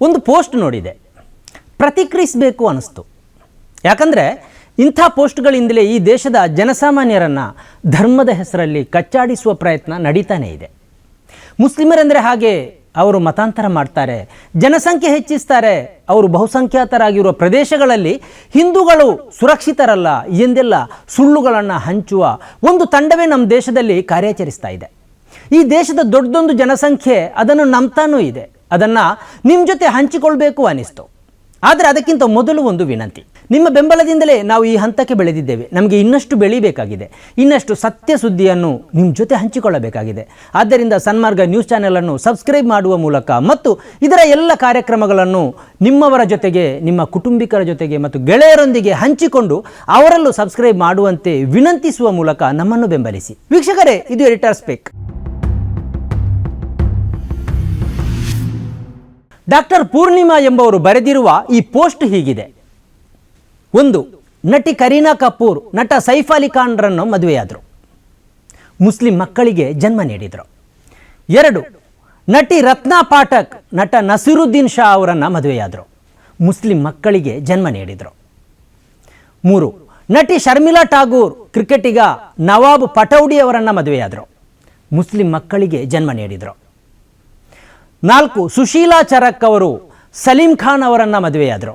ಒಂದು ಪೋಸ್ಟ್ ನೋಡಿದೆ. ಪ್ರತಿಕ್ರಿಯಿಸಬೇಕು ಅನ್ನಿಸ್ತು ಯಾಕಂದರೆ ಇಂಥ ಪೋಸ್ಟ್ಗಳಿಂದಲೇ ಈ ದೇಶದ ಜನಸಾಮಾನ್ಯರನ್ನು ಧರ್ಮದ ಹೆಸರಲ್ಲಿ ಕಚ್ಚಾಡಿಸುವ ಪ್ರಯತ್ನ ನಡೀತಾನೇ ಇದೆ. ಮುಸ್ಲಿಮರೆಂದರೆ ಹಾಗೆ ಅವರು ಮತಾಂತರ ಮಾಡ್ತಾರೆ, ಜನಸಂಖ್ಯೆ ಹೆಚ್ಚಿಸ್ತಾರೆ, ಅವರು ಬಹುಸಂಖ್ಯಾತರಾಗಿರುವ ಪ್ರದೇಶಗಳಲ್ಲಿ ಹಿಂದೂಗಳು ಸುರಕ್ಷಿತರಲ್ಲ ಎಂದೆಲ್ಲ ಸುಳ್ಳುಗಳನ್ನು ಹಂಚುವ ಒಂದು ತಂಡವೇ ನಮ್ಮ ದೇಶದಲ್ಲಿ ಕಾರ್ಯಾಚರಿಸ್ತಾ ಇದೆ. ಈ ದೇಶದ ದೊಡ್ಡದೊಂದು ಜನಸಂಖ್ಯೆ ಅದನ್ನು ನಂಬ್ತಾನೂ ಇದೆ. ಅದನ್ನು ನಿಮ್ಮ ಜೊತೆ ಹಂಚಿಕೊಳ್ಬೇಕು ಅನಿಸ್ತು. ಆದರೆ ಅದಕ್ಕಿಂತ ಮೊದಲು ಒಂದು ವಿನಂತಿ. ನಿಮ್ಮ ಬೆಂಬಲದಿಂದಲೇ ನಾವು ಈ ಹಂತಕ್ಕೆ ಬೆಳೆದಿದ್ದೇವೆ. ನಮಗೆ ಇನ್ನಷ್ಟು ಬೆಳೀಬೇಕಾಗಿದೆ. ಇನ್ನಷ್ಟು ಸತ್ಯ ಸುದ್ದಿಯನ್ನು ನಿಮ್ಮ ಜೊತೆ ಹಂಚಿಕೊಳ್ಳಬೇಕಾಗಿದೆ. ಆದ್ದರಿಂದ ಸನ್ಮಾರ್ಗ ನ್ಯೂಸ್ ಚಾನೆಲನ್ನು ಸಬ್ಸ್ಕ್ರೈಬ್ ಮಾಡುವ ಮೂಲಕ ಮತ್ತು ಇದರ ಎಲ್ಲ ಕಾರ್ಯಕ್ರಮಗಳನ್ನು ನಿಮ್ಮವರ ಜೊತೆಗೆ, ನಿಮ್ಮ ಕುಟುಂಬಿಕರ ಜೊತೆಗೆ ಮತ್ತು ಗೆಳೆಯರೊಂದಿಗೆ ಹಂಚಿಕೊಂಡು ಅವರಲ್ಲೂ ಸಬ್ಸ್ಕ್ರೈಬ್ ಮಾಡುವಂತೆ ವಿನಂತಿಸುವ ಮೂಲಕ ನಮ್ಮನ್ನು ಬೆಂಬಲಿಸಿ. ವೀಕ್ಷಕರೇ, ಇದು ಎಡಿಟರ್ ಸ್ಪೇಕ್ ಡಾಕ್ಟರ್ ಪೂರ್ಣಿಮಾ ಎಂಬವರು ಬರೆದಿರುವ ಈ ಪೋಸ್ಟ್ ಹೀಗಿದೆ. ಒಂದು, ನಟಿ ಕರೀನಾ ಕಪೂರ್, ನಟ ಸೈಫ್ ಅಲಿ ಖಾನ್ರನ್ನು ಮದುವೆಯಾದರು. ಮುಸ್ಲಿಂ ಮಕ್ಕಳಿಗೆ ಜನ್ಮ ನೀಡಿದರು. ಎರಡು, ನಟಿ ರತ್ನಾ ಪಾಠಕ್, ನಟ ನಸೀರುದ್ದೀನ್ ಶಾ ಅವರನ್ನು ಮದುವೆಯಾದರು. ಮುಸ್ಲಿಂ ಮಕ್ಕಳಿಗೆ ಜನ್ಮ ನೀಡಿದರು. ಮೂರು, ನಟಿ ಶರ್ಮಿಲಾ ಠಾಗೂರ್, ಕ್ರಿಕೆಟಿಗ ನವಾಬ್ ಪಟೌಡಿ ಅವರನ್ನು ಮದುವೆಯಾದರು. ಮುಸ್ಲಿಂ ಮಕ್ಕಳಿಗೆ ಜನ್ಮ ನೀಡಿದರು. ನಾಲ್ಕು, ಸುಶೀಲಾ ಚರಕ್ ಅವರು ಸಲೀಂ ಖಾನ್ ಅವರನ್ನು ಮದುವೆಯಾದರು.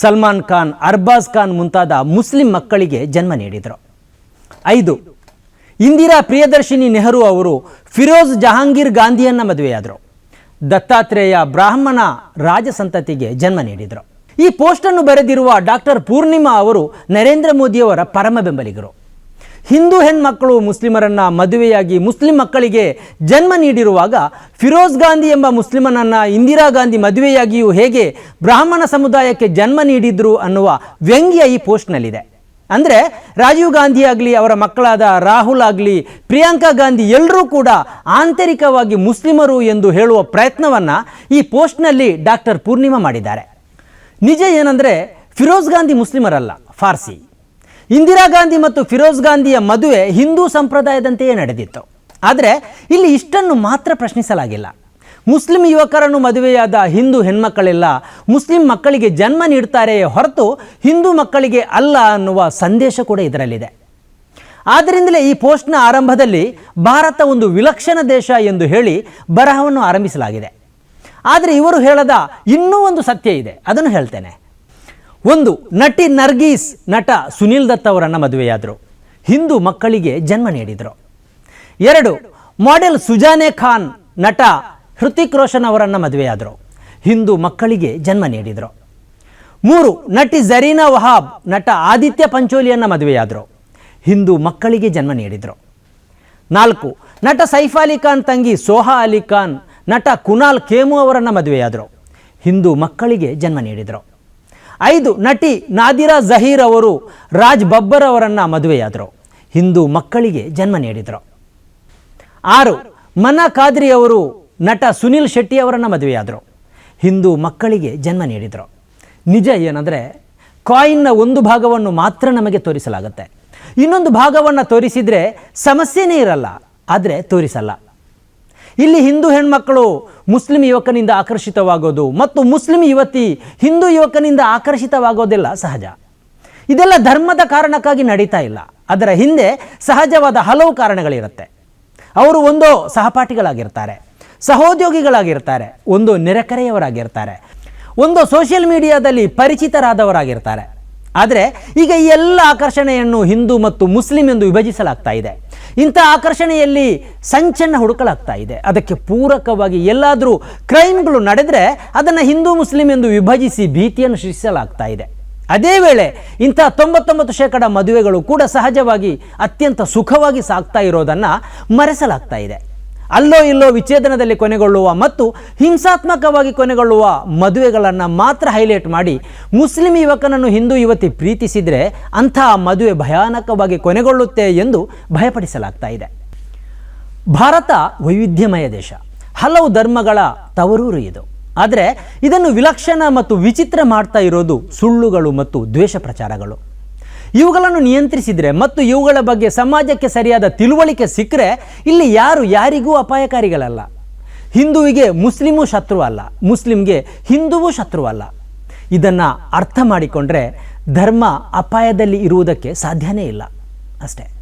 ಸಲ್ಮಾನ್ ಖಾನ್, ಅರ್ಬಾಜ್ ಖಾನ್ ಮುಂತಾದ ಮುಸ್ಲಿಂ ಮಕ್ಕಳಿಗೆ ಜನ್ಮ ನೀಡಿದರು. ಐದು, ಇಂದಿರಾ ಪ್ರಿಯದರ್ಶಿನಿ ನೆಹರು ಅವರು ಫಿರೋಜ್ ಜಹಾಂಗೀರ್ ಗಾಂಧಿಯನ್ನು ಮದುವೆಯಾದರು. ದತ್ತಾತ್ರೇಯ ಬ್ರಾಹ್ಮಣ ರಾಜಸಂತತಿಗೆ ಜನ್ಮ ನೀಡಿದರು. ಈ ಪೋಸ್ಟನ್ನು ಬರೆದಿರುವ ಡಾಕ್ಟರ್ ಪೂರ್ಣಿಮಾ ಅವರು ನರೇಂದ್ರ ಮೋದಿಯವರ ಪರಮ ಬೆಂಬಲಿಗರು. ಹಿಂದೂ ಹೆಣ್ಮಕ್ಕಳು ಮುಸ್ಲಿಮರನ್ನ ಮದುವೆಯಾಗಿ ಮುಸ್ಲಿಂ ಮಕ್ಕಳಿಗೆ ಜನ್ಮ ನೀಡಿರುವಾಗ ಫಿರೋಜ್ ಗಾಂಧಿ ಎಂಬ ಮುಸ್ಲಿಮನನ್ನು ಇಂದಿರಾ ಗಾಂಧಿ ಮದುವೆಯಾಗಿಯೂ ಹೇಗೆ ಬ್ರಾಹ್ಮಣ ಸಮುದಾಯಕ್ಕೆ ಜನ್ಮ ನೀಡಿದ್ರು ಅನ್ನುವ ವ್ಯಂಗ್ಯ ಈ ಪೋಸ್ಟ್ನಲ್ಲಿದೆ. ಅಂದರೆ ರಾಜೀವ್ ಗಾಂಧಿ ಆಗಲಿ, ಅವರ ಮಕ್ಕಳಾದ ರಾಹುಲ್ ಆಗಲಿ, ಪ್ರಿಯಾಂಕಾ ಗಾಂಧಿ ಎಲ್ಲರೂ ಕೂಡ ಆಂತರಿಕವಾಗಿ ಮುಸ್ಲಿಮರು ಎಂದು ಹೇಳುವ ಪ್ರಯತ್ನವನ್ನು ಈ ಪೋಸ್ಟ್ನಲ್ಲಿ ಡಾಕ್ಟರ್ ಪೂರ್ಣಿಮಾ ಮಾಡಿದ್ದಾರೆ. ನಿಜ ಏನಂದರೆ ಫಿರೋಜ್ ಗಾಂಧಿ ಮುಸ್ಲಿಮರಲ್ಲ, ಫಾರ್ಸಿ. ಇಂದಿರಾ ಗಾಂಧಿ ಮತ್ತು ಫಿರೋಜ್ ಗಾಂಧಿಯ ಮದುವೆ ಹಿಂದೂ ಸಂಪ್ರದಾಯದಂತೆಯೇ ನಡೆದಿತ್ತು. ಆದರೆ ಇಲ್ಲಿ ಇಷ್ಟನ್ನು ಮಾತ್ರ ಪ್ರಶ್ನಿಸಲಾಗಿಲ್ಲ. ಮುಸ್ಲಿಂ ಯುವಕರನ್ನು ಮದುವೆಯಾದ ಹಿಂದೂ ಹೆಣ್ಮಕ್ಕಳೆಲ್ಲ ಮುಸ್ಲಿಂ ಮಕ್ಕಳಿಗೆ ಜನ್ಮ ನೀಡ್ತಾರೆಯೇ ಹೊರತು ಹಿಂದೂ ಮಕ್ಕಳಿಗೆ ಅಲ್ಲ ಅನ್ನುವ ಸಂದೇಶ ಕೂಡ ಇದರಲ್ಲಿದೆ. ಆದ್ದರಿಂದಲೇ ಈ ಪೋಸ್ಟ್ನ ಆರಂಭದಲ್ಲಿ ಭಾರತ ಒಂದು ವಿಲಕ್ಷಣ ದೇಶ ಎಂದು ಹೇಳಿ ಬರಹವನ್ನು ಆರಂಭಿಸಲಾಗಿದೆ. ಆದರೆ ಇವರು ಹೇಳದ ಇನ್ನೂ ಒಂದು ಸತ್ಯ ಇದೆ, ಅದನ್ನು ಹೇಳ್ತೇನೆ. ಒಂದು ನಟಿ ನರ್ಗೀಸ್ ನಟ ಸುನಿಲ್ ದತ್ ಅವರನ್ನು ಮದುವೆಯಾದರು. ಹಿಂದೂ ಮಕ್ಕಳಿಗೆ ಜನ್ಮ ನೀಡಿದರು. ಎರಡು, ಮಾಡೆಲ್ ಸುಜಾನೆ ಖಾನ್ ನಟ ಹೃತಿಕ್ ರೋಷನ್ ಅವರನ್ನು ಮದುವೆಯಾದರು. ಹಿಂದೂ ಮಕ್ಕಳಿಗೆ ಜನ್ಮ ನೀಡಿದರು. ಮೂರು, ನಟಿ ಜರೀನಾ ವಹಾಬ್ ನಟ ಆದಿತ್ಯ ಪಂಚೋಲಿಯನ್ನು ಮದುವೆಯಾದರು. ಹಿಂದೂ ಮಕ್ಕಳಿಗೆ ಜನ್ಮ ನೀಡಿದರು. ನಾಲ್ಕು, ನಟ ಸೈಫ್ ಅಲಿ ಖಾನ್ ತಂಗಿ ಸೋಹಾ ಅಲಿ ಖಾನ್ ನಟ ಕುನಾಲ್ ಕೇಮು ಅವರನ್ನು ಮದುವೆಯಾದರು. ಹಿಂದೂ ಮಕ್ಕಳಿಗೆ ಜನ್ಮ ನೀಡಿದರು. ಐದು ನಟಿ ನಾದಿರಾ ಜಹೀರ್ ಅವರು ರಾಜ್ ಬಬ್ಬರ್ ಅವರನ್ನು ಮದುವೆಯಾದರು. ಹಿಂದೂ ಮಕ್ಕಳಿಗೆ ಜನ್ಮ ನೀಡಿದರು. ಆರು, ಮನ ಖಾದ್ರಿ ಅವರು ನಟ ಸುನಿಲ್ ಶೆಟ್ಟಿ ಅವರನ್ನು ಮದುವೆಯಾದರು. ಹಿಂದೂ ಮಕ್ಕಳಿಗೆ ಜನ್ಮ ನೀಡಿದರು. ನಿಜ ಏನಂದರೆ ಕಾಯಿನ್ನ ಒಂದು ಭಾಗವನ್ನು ಮಾತ್ರ ನಮಗೆ ತೋರಿಸಲಾಗುತ್ತೆ. ಇನ್ನೊಂದು ಭಾಗವನ್ನು ತೋರಿಸಿದರೆ ಸಮಸ್ಯೆನೇ ಇರಲ್ಲ, ಆದರೆ ತೋರಿಸಲ್ಲ. ಇಲ್ಲಿ ಹಿಂದೂ ಹೆಣ್ಮಕ್ಕಳು ಮುಸ್ಲಿಂ ಯುವಕನಿಂದ ಆಕರ್ಷಿತವಾಗೋದು ಮತ್ತು ಮುಸ್ಲಿಂ ಯುವತಿ ಹಿಂದೂ ಯುವಕನಿಂದ ಆಕರ್ಷಿತವಾಗೋದಿಲ್ಲ ಸಹಜ. ಇದೆಲ್ಲ ಧರ್ಮದ ಕಾರಣಕ್ಕಾಗಿ ನಡೀತಾ ಇಲ್ಲ. ಅದರ ಹಿಂದೆ ಸಹಜವಾದ ಹಲವು ಕಾರಣಗಳಿರುತ್ತೆ. ಅವರು ಒಂದು ಸಹಪಾಠಿಗಳಾಗಿರ್ತಾರೆ, ಸಹೋದ್ಯೋಗಿಗಳಾಗಿರ್ತಾರೆ, ಒಂದು ನೆರೆಕರೆಯವರಾಗಿರ್ತಾರೆ, ಒಂದು ಸೋಷಿಯಲ್ ಮೀಡಿಯಾದಲ್ಲಿ ಪರಿಚಿತರಾದವರಾಗಿರ್ತಾರೆ. ಆದರೆ ಈಗ ಈ ಎಲ್ಲ ಆಕರ್ಷಣೆಯನ್ನು ಹಿಂದೂ ಮತ್ತು ಮುಸ್ಲಿಂ ಎಂದು ವಿಭಜಿಸಲಾಗ್ತಾ ಇದೆ. ಇಂಥ ಆಕರ್ಷಣೆಯಲ್ಲಿ ಸಂಚನ್ನು ಹುಡುಕಲಾಗ್ತಾ ಇದೆ. ಅದಕ್ಕೆ ಪೂರಕವಾಗಿ ಎಲ್ಲಾದರೂ ಕ್ರೈಮ್ಗಳು ನಡೆದರೆ ಅದನ್ನು ಹಿಂದೂ ಮುಸ್ಲಿಂ ಎಂದು ವಿಭಜಿಸಿ ಭೀತಿಯನ್ನು ಸೃಷ್ಟಿಸಲಾಗ್ತಾ ಇದೆ. ಅದೇ ವೇಳೆ ಇಂಥ ತೊಂಬತ್ತೊಂಬತ್ತು ಶೇಕಡ ಮದುವೆಗಳು ಕೂಡ ಸಹಜವಾಗಿ ಅತ್ಯಂತ ಸುಖವಾಗಿ ಸಾಗ್ತಾ ಇರೋದನ್ನು ಮರೆಸಲಾಗ್ತಾ ಇದೆ. ಅಲ್ಲೋ ಇಲ್ಲೋ ವಿಚ್ಛೇದನದಲ್ಲಿ ಕೊನೆಗೊಳ್ಳುವ ಮತ್ತು ಹಿಂಸಾತ್ಮಕವಾಗಿ ಕೊನೆಗೊಳ್ಳುವ ಮದುವೆಗಳನ್ನು ಮಾತ್ರ ಹೈಲೈಟ್ ಮಾಡಿ ಮುಸ್ಲಿಂ ಯುವಕನನ್ನು ಹಿಂದೂ ಯುವತಿ ಪ್ರೀತಿಸಿದರೆ ಅಂತಹ ಮದುವೆ ಭಯಾನಕವಾಗಿ ಕೊನೆಗೊಳ್ಳುತ್ತೆ ಎಂದು ಭಯಪಡಿಸಲಾಗ್ತಾ ಇದೆ. ಭಾರತ ವೈವಿಧ್ಯಮಯ ದೇಶ. ಹಲವು ಧರ್ಮಗಳ ತವರೂರು ಇದು. ಆದರೆ ಇದನ್ನು ವಿಲಕ್ಷಣ ಮತ್ತು ವಿಚಿತ್ರ ಮಾಡ್ತಾ ಇರೋದು ಸುಳ್ಳುಗಳು ಮತ್ತು ದ್ವೇಷ ಪ್ರಚಾರಗಳು. ಇವುಗಳನ್ನು ನಿಯಂತ್ರಿಸಿದರೆ ಮತ್ತು ಇವುಗಳ ಬಗ್ಗೆ ಸಮಾಜಕ್ಕೆ ಸರಿಯಾದ ತಿಳುವಳಿಕೆ ಸಿಕ್ಕರೆ ಇಲ್ಲಿ ಯಾರು ಯಾರಿಗೂ ಅಪಾಯಕಾರಿಗಳಲ್ಲ. ಹಿಂದುವಿಗೆ ಮುಸ್ಲಿಮೂ ಶತ್ರು ಅಲ್ಲ, ಮುಸ್ಲಿಮ್ಗೆ ಹಿಂದುವೂ ಶತ್ರು ಅಲ್ಲ. ಇದನ್ನು ಅರ್ಥ ಮಾಡಿಕೊಂಡ್ರೆ ಧರ್ಮ ಅಪಾಯದಲ್ಲಿ ಇರುವುದಕ್ಕೆ ಸಾಧ್ಯನೇ ಇಲ್ಲ. ಅಷ್ಟೇ.